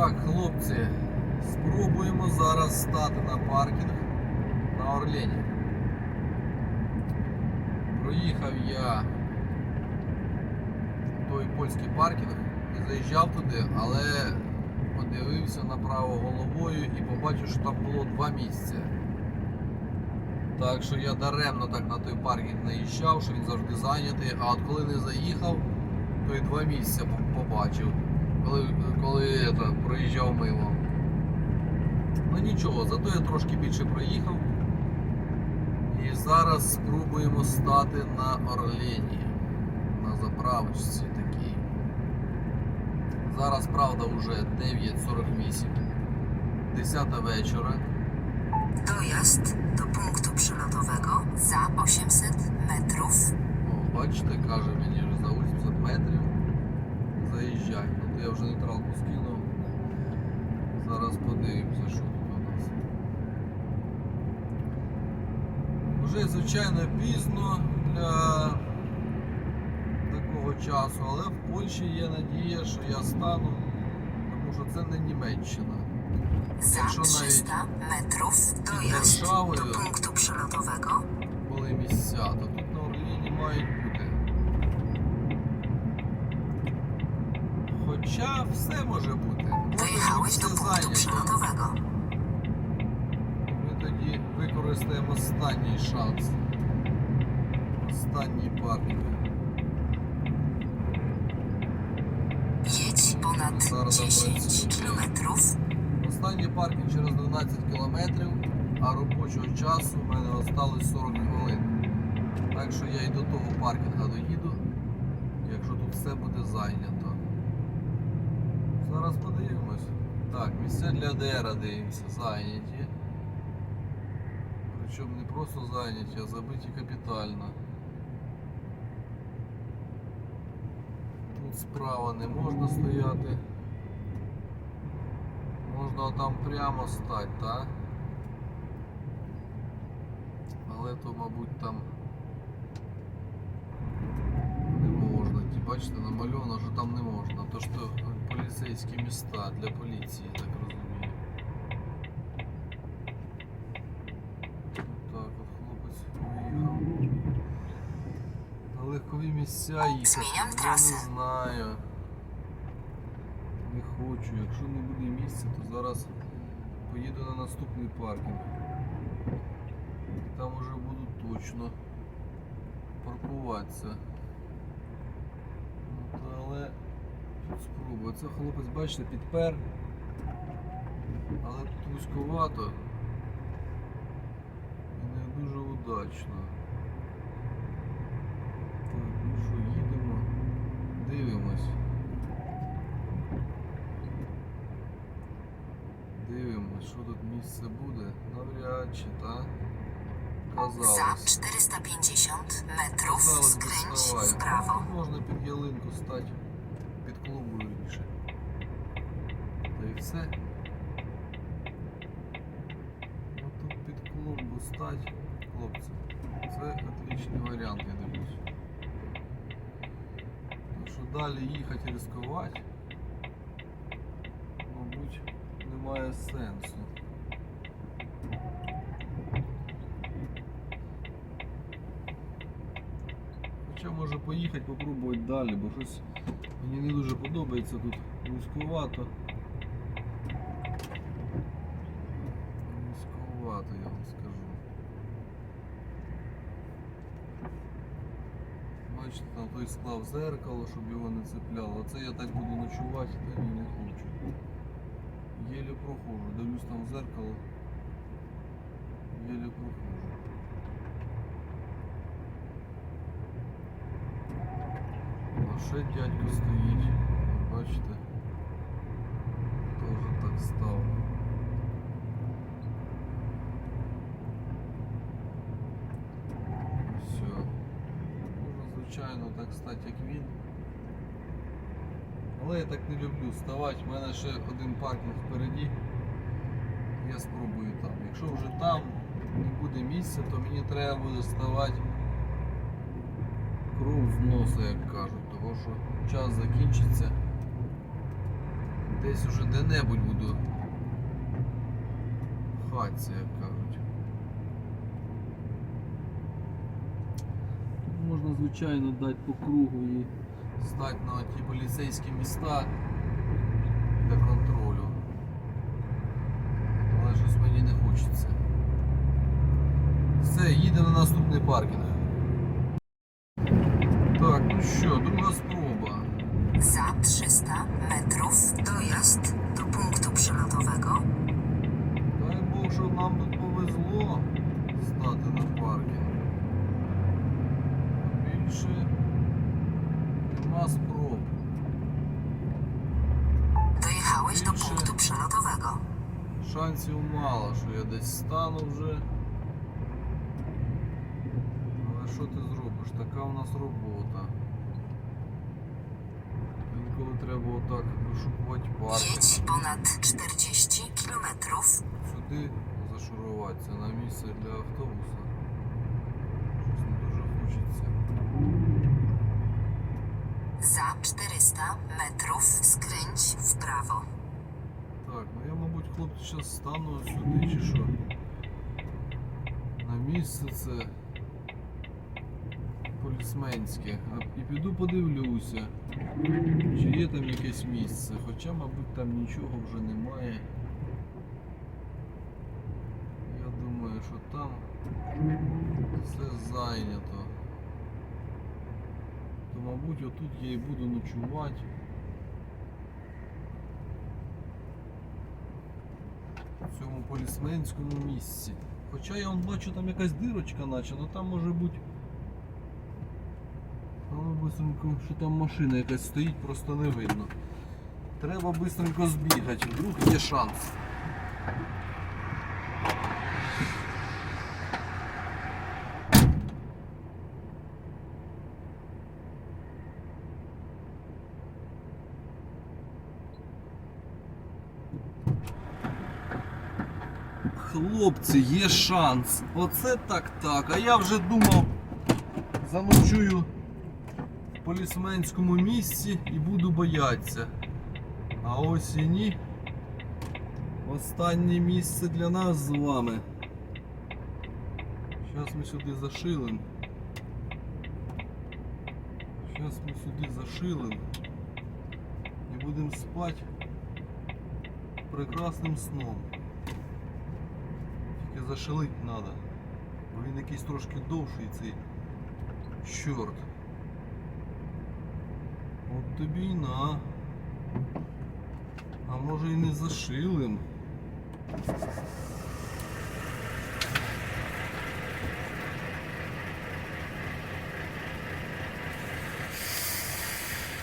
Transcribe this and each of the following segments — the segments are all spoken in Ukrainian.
Так, хлопці, спробуємо зараз стати на паркінг на Орлені. Проїхав я той польський паркінг, не заїжджав туди, але подивився направо головою і побачив, що там було два місця. Так що я даремно так на той паркінг наїжджав, що він завжди зайнятий, а от коли не заїхав, то й два місця побачив, коли, коли это, проїжджав мимо. Ну нічого, зато я трошки більше проїхав. І зараз спробуємо стати на Орлені, на заправочці такій. Зараз, правда, вже 9.48, 10 вечора. Dojazd do punktu przelotowego za 800 metrów. О, бачите, каже мені за 80 метрів. Заїжджай. Я вже нейтралку скинув. Зараз подивимося, що тут у нас. Вже звичайно пізно для такого часу, але в Польщі є надія, що я стану, тому що це не Німеччина. Навіть 300 metrów dojazd Warszawy- do punktu przelotowego. були місця, то тут на Орліні мають бути. Хоча все може бути. Може бути зайнято. Ми тоді використаємо останній шанс. Останній паркінг. Ponad 10 zapłacę. Останній паркінг через 12 кілометрів, а робочого часу в мене осталось 40 хвилин. Так що я і до того паркінга доїду, якщо тут все буде зайнято. Зараз подивимось. Так, місця для ДР дивимося, зайняті. Причому не просто зайняті, а забиті капітально. Тут справа не можна стояти. Можна там прямо стати, так? Але то, мабуть, там не можна. Ті, бачите, намальовано, що там не можна. То що поліцейські міста для поліції, так розумію. Так от хлопець виїхав. На легкові місця їхати. Я не знаю. Не хочу. Якщо не буде місця, то зараз поїду на наступний паркінг. Там уже буду точно паркуватися. Ну, але спробую. Це хлопець, бачите, підпер. Але тут вузьковато. І не дуже удачно. Так, ну що, їдемо, дивимось. Дивимось, що тут місце буде. Навряд чи, так? Za Казалось. 450 metrów Казалось би, prawo. Можна під ялинку стати. Під клумбу вірніше. Ну тут під клумбу стать, хлопці. Це отличний варіант, я дивлюсь. Тому що далі їхати ризикувати, мабуть, немає сенсу. Хоча може поїхати, попробувати далі, бо щось мені не дуже подобається тут вузьковато. Вузьковато, я вам скажу. Той склав зеркало, щоб його не цепляло. Це я так буду ночувати, та ні, не хочу. Єле прохожу, дивлюсь там в зеркало. Єле прохожу. А ще дядько стоїть, бачите, теж так став. Все. Звичайно, так стати, як він. Але я так не люблю ставати. У мене ще один паркінг впереді. Я спробую там. Якщо вже там не буде місця, то мені треба буде ставати кров з носа, як кажуть, тому що час закінчиться. Десь уже де-небудь буду. в як кажуть. Можна, звичайно, дати по кругу і стати на ті поліцейські міста для контролю. Але щось мені не хочеться. Все, їдемо на наступний паркінг. Так, ну що, друга спроба. Za 300 metrów dojazd do punktu przelotowego. Дай Бог, щоб нам тут повезло стати на паркінг. Більше нема спроб. Dojechałeś do Trzy. punktu przelotowego. Шансів мало, що я десь стану вже. Але що ти зробиш? Така у нас робота. Інколи треба отак вишукувати паркінг. Jedź ponad 40 km. Сюди зашуруватися на місце для автобуса. Щось не дуже хочеться. Za 400 metrów skręć w prawo. Так, ну я, мабуть, хлопці, зараз стану сюди чи що. На місце це полісменське. А- І піду подивлюся, чи є там якесь місце. Хоча, мабуть, там нічого вже немає. Я думаю, що там все зайнято. То, мабуть, отут я і буду ночувати. в цьому полісменському місці. Хоча я вон бачу там якась дирочка наче, але там може бути. Бистренько, що там машина якась стоїть, просто не видно. Треба бистренько збігати, вдруг є шанс. Хлопці, є шанс. Оце так так. А я вже думав, заночую полісменському місці і буду боятися. А ось і ні. Останнє місце для нас з вами. Зараз ми сюди зашилим. Зараз ми сюди зашилим. І будемо спати прекрасним сном. Тільки зашилить треба. Бо він якийсь трошки довший цей чорт. От тобі й на. А може і не зашилим.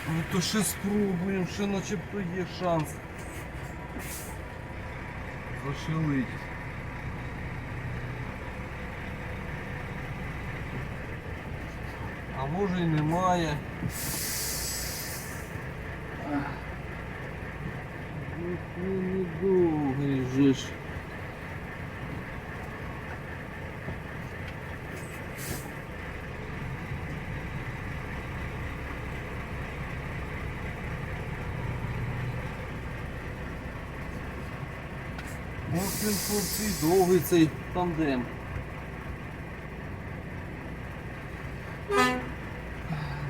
Ну то ще спробуємо, ще начебто є шанс. Зашилить. А може і немає. Ну, же. Ось він довгий цей тандем.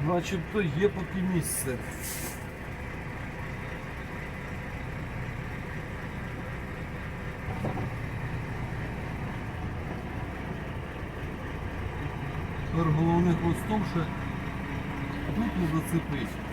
Начебто є поки місце. Тепер в том ще тут не зацепить.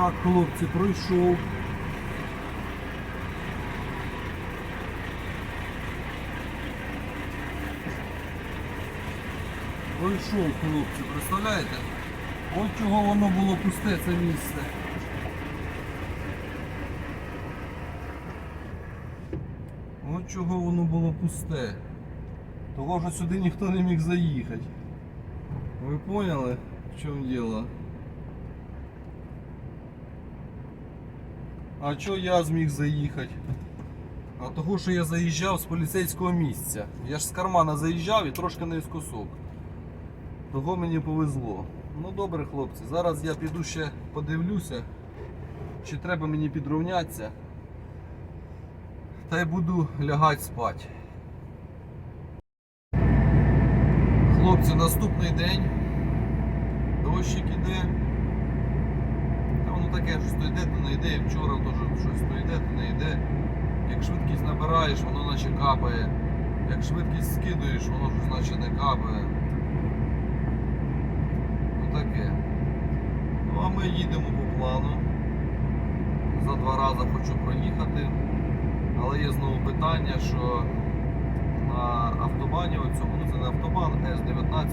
Так, хлопці, пройшов. Пройшов, хлопці, представляєте? От чого воно було пусте це місце. От чого воно було пусте. Того що сюди ніхто не міг заїхати. Ви поняли, в чому діло? А чого я зміг заїхати? А того, що я заїжджав з поліцейського місця. Я ж з кармана заїжджав і трошки наискосок. Того мені повезло. Ну добре, хлопці, зараз я піду ще подивлюся, чи треба мені підровнятися. Та й буду лягати спати. Хлопці, наступний день. Дощик іде. Та таке, що то йде, то не йде. І вчора теж щось то йде, то не йде. Як швидкість набираєш, воно наче капає. Як швидкість скидуєш, воно ж наче не капає. Ну таке. Ну а ми їдемо по плану. За два рази хочу проїхати. Але є знову питання, що на автобані оцьому, ну це не автобан, С-19.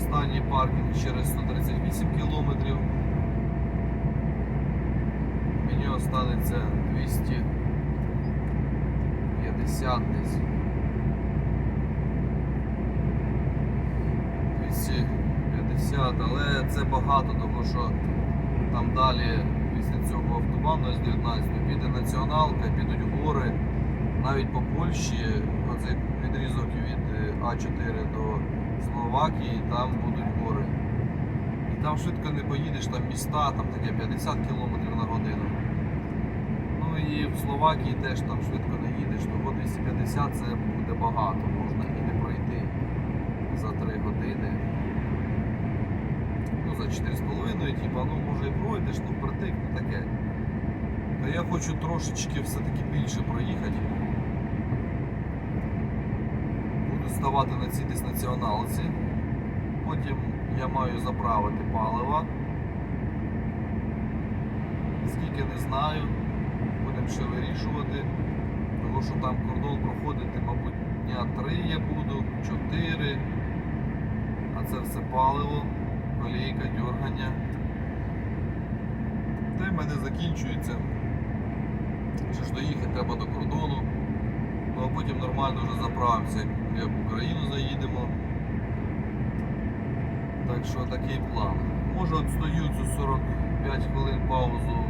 Останній паркінг через 138 кілометрів. Мені останеться 250 десь. 250, але це багато, тому що там далі після цього автобану С-19 піде націоналка, підуть гори. Навіть по Польщі, оцей відрізок від е, А4 до Словакії, там будуть гори. І там швидко не поїдеш, там міста, там таке 50 км на годину. Ну і в Словакії теж там швидко не їдеш, того 250 це буде багато, можна і не пройти за 3 години. Ну, за 4,5, типа, ну може і пройдеш, ну впритик, ну таке. То я хочу трошечки все-таки більше проїхати. Буду ставати на цій десь націоналці. Потім я маю заправити паливо. Скільки не знаю, будемо ще вирішувати. Тому що там кордон проходити, мабуть, дня 3 я буду, 4. А це все паливо, колійка, дергання. Та й в мене закінчується. Ще ж доїхати треба до кордону. Ну а потім нормально вже заправимося, як в Україну заїдемо. Так що такий план. Може відстаю цю 45 хвилин паузу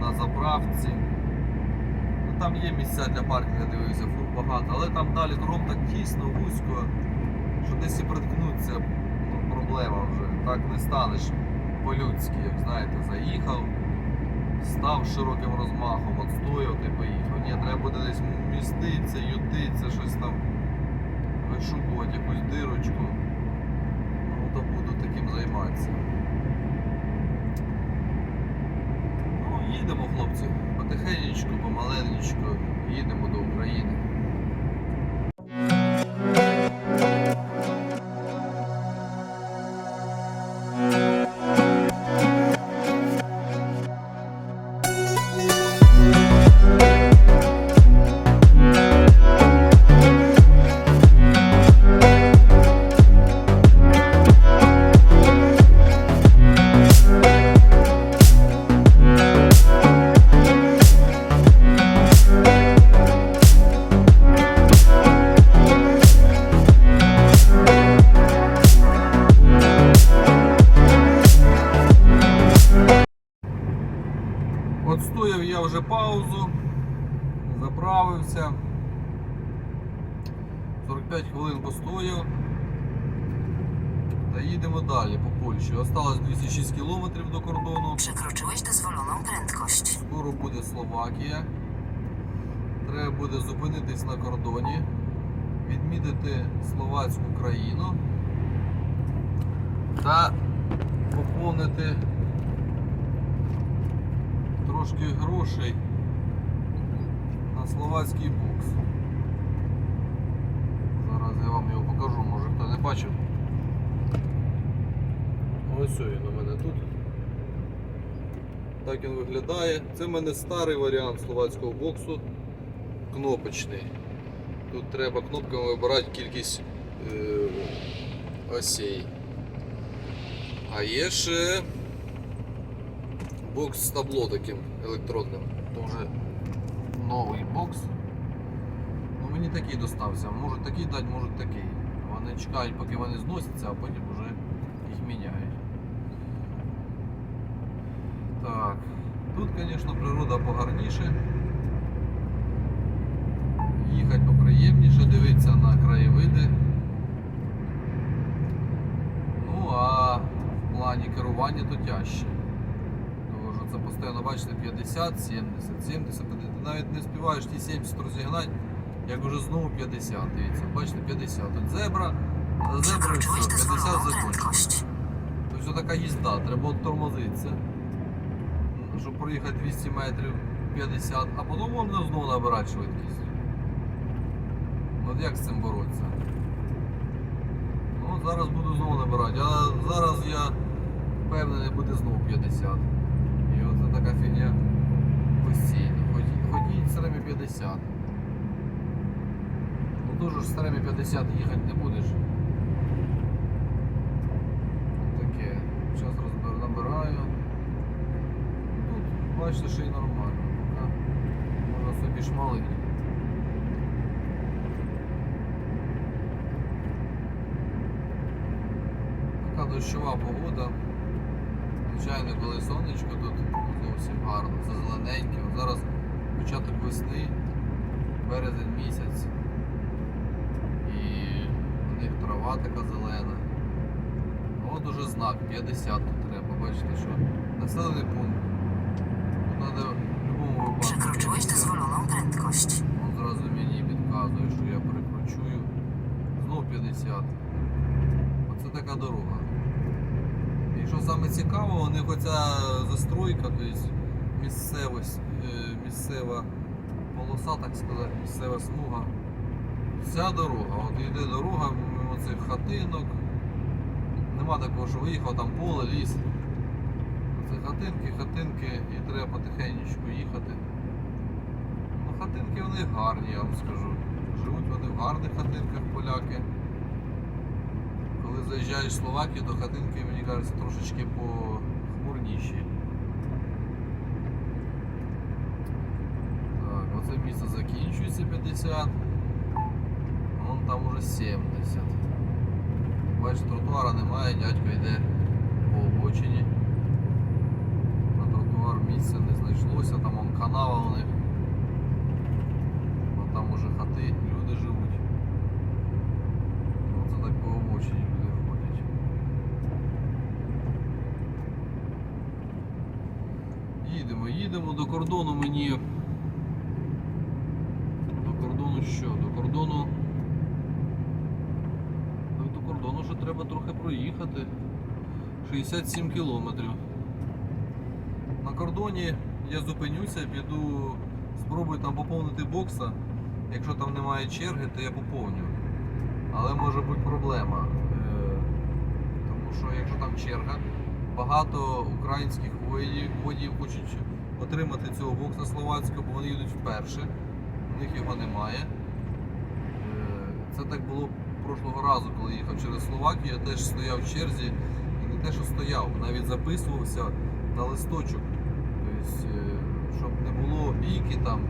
на заправці. Ну, там є місця для паркінгу, дивився, фур багато, але там далі кругом так тісно, вузько, що десь і приткнуться, ну, проблема вже. Так не станеш по-людськи, як знаєте, заїхав, став широким розмахом, й поїхав. Ні, треба буде десь міститися, ютитися, щось там вишукувати, якусь дирочку. Ну, то буду таким займатися. Ну, їдемо, хлопці, потихенечку, помаленечку, їдемо до України. Польщі. Осталось 206 кілометрів до кордону. Przekroczyłeś dozwoloną prędkość. Скоро буде Словакія. Треба буде зупинитись на кордоні, відмітити словацьку країну та поповнити трошки грошей на словацький бокс. Зараз я вам його покажу, може хто не бачив. Ось він мене тут. Так він виглядає. Це в мене старий варіант словацького боксу. Кнопочний. Тут треба кнопками вибирати кількість е, осей. А є ще бокс з табло таким електронним. Тоже новий бокс. Ну мені такий достався. Можуть такий дати, можуть такий. Вони чекають, поки вони зносяться, а потім вже їх міняють. Так. Тут, звісно, природа погарніше. Їхати поприємніше, дивитися на краєвиди. Ну, а в плані керування то тяжче. Тому що це постійно, бачите, 50, 70, 70, ти навіть не співаєш ті 70 розігнати, як уже знову 50. Дивіться, бачите, 50. Тут зебра, за зеброю все, 50 dozwoloną закончено. prędkość. Тобто така їзда, треба тормозитися, щоб проїхати 200 метрів 50, а потім можна знову набирати швидкість. От як з цим боротися? Ну, зараз буду знову набирати, а зараз я впевнений буде знову 50. І оце така фігня постійно. Ходіть, все 50. Ну дуже ж все 50 їхати не будеш. Таке. Зараз розбер, набираю. Тут, бачите, ще й нормально. Можна собі шмалити. Така дощова погода. Звичайно, коли сонечко тут зовсім гарно, це зелененьке. От зараз початок весни, березень місяць. І у них трава така зелена. От уже знак 50 тут треба. Бачите, що населений пункт. Тут треба в будь-якому випадку. Przekroczyłeś dozwoloną prędkość. Він зразу мені підказує, що я перекручую. Знову 50. Оце така дорога. І що саме цікаво, у них оця застройка, тобто місцевость, місцева полоса, так сказати, місцева смуга. Вся дорога. От йде дорога цих хатинок. Нема такого, що виїхав там поле, ліс. Це хатинки, хатинки і треба потихеньку їхати. Ну, хатинки вони гарні, я вам скажу. Живуть вони в гарних хатинках поляки. Коли заїжджаєш в Словакію, то хатинки, мені кажеться, трошечки похмурніші. Так, оце місце закінчується 50. Вон там уже 70. Бачиш, тротуара немає, дядько йде по обочині. Місця не знайшлося, там вон канава у них. Вон там уже хати, люди живуть. Оце так по обочині люди ходять. Їдемо, їдемо до кордону мені. До кордону що? До кордону. Ну, До кордону ще треба трохи проїхати. 67 кілометрів. На кордоні я зупинюся, піду, спробую там поповнити бокса. Якщо там немає черги, то я поповню. Але може бути проблема. Е, Тому що якщо там черга, багато українських водіїв хочуть отримати цього бокса словацького, бо вони їдуть вперше. У них його немає. Е, Це так було прошлого разу, коли їхав через Словакію, я теж стояв в черзі і не те, що стояв, навіть записувався на листочок. Тобто, щоб не було бійки там,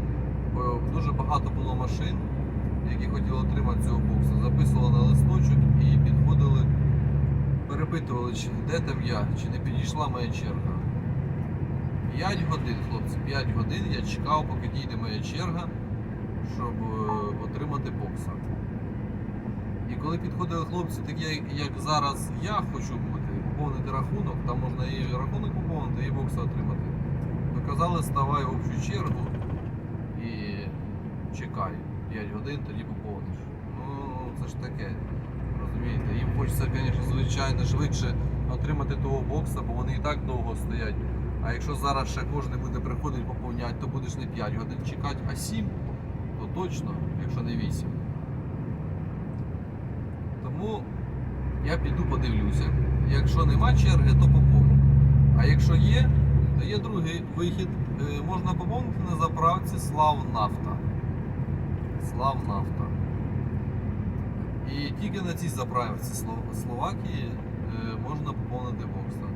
бо дуже багато було машин, які хотіли отримати цього бокса. Записували на листочок і підходили, перепитували, чи де там я, чи не підійшла моя черга. 5 годин, хлопці, 5 годин я чекав, поки дійде моя черга, щоб е, отримати бокса. І коли підходили хлопці, такі як, як зараз я хочу бути, поповнити рахунок, там можна і рахунок поповнити, і бокса отримати. Казали, ставай в общу чергу і чекай 5 годин, тоді поповниш. Ну, це ж таке. Розумієте? Їм хочеться, звісно, звичайно, швидше отримати того бокса, бо вони і так довго стоять. А якщо зараз ще кожен буде приходити поповняти, то будеш не 5 годин чекати, а 7, то точно, якщо не 8. Тому я піду подивлюся. Якщо нема черги, то поповню. А якщо є, є другий вихід. Е, Можна поповнити на заправці Славнафта. Славнафта. І тільки на цій заправці Словакії е, можна поповнити бокстон.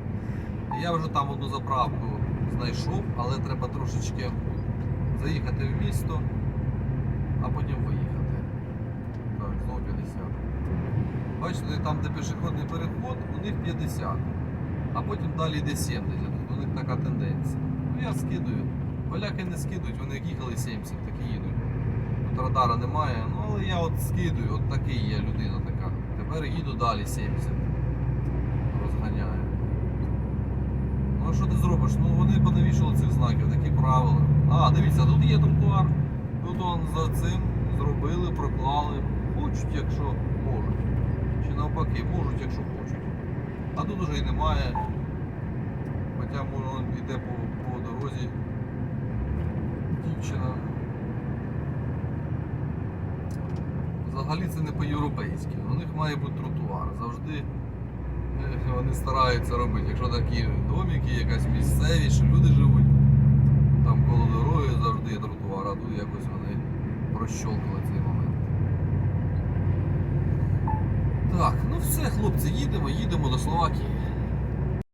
Я вже там одну заправку знайшов, але треба трошечки заїхати в місто, а потім виїхати. Так, знову 50. Бачите, там, де пішохідний переход, у них 50, а потім далі йде 70. У них така тенденція. Ну я скидую. Поляки не скидують, вони їхали 70, так і їдуть. Тут радара немає, ну але я от скидую, от такий я людина така. Тепер їду далі 70. Розганяю. Ну а що ти зробиш? Ну вони понавішали цих знаків, такі правила. А, дивіться, тут є тротуар. Тут он за цим зробили, проклали. Хочуть, якщо можуть. Чи навпаки, можуть, якщо хочуть. А тут уже і немає. Хоча воно йде по, по дорозі дівчина. Взагалі це не по-європейськи. У них має бути тротуар. Завжди е, вони стараються робити. Якщо такі домики, якась місцевість, що люди живуть, там коло дороги завжди є тротуар, а тут якось вони прощолкали цей момент. Так, ну все, хлопці, їдемо, їдемо до Словакії.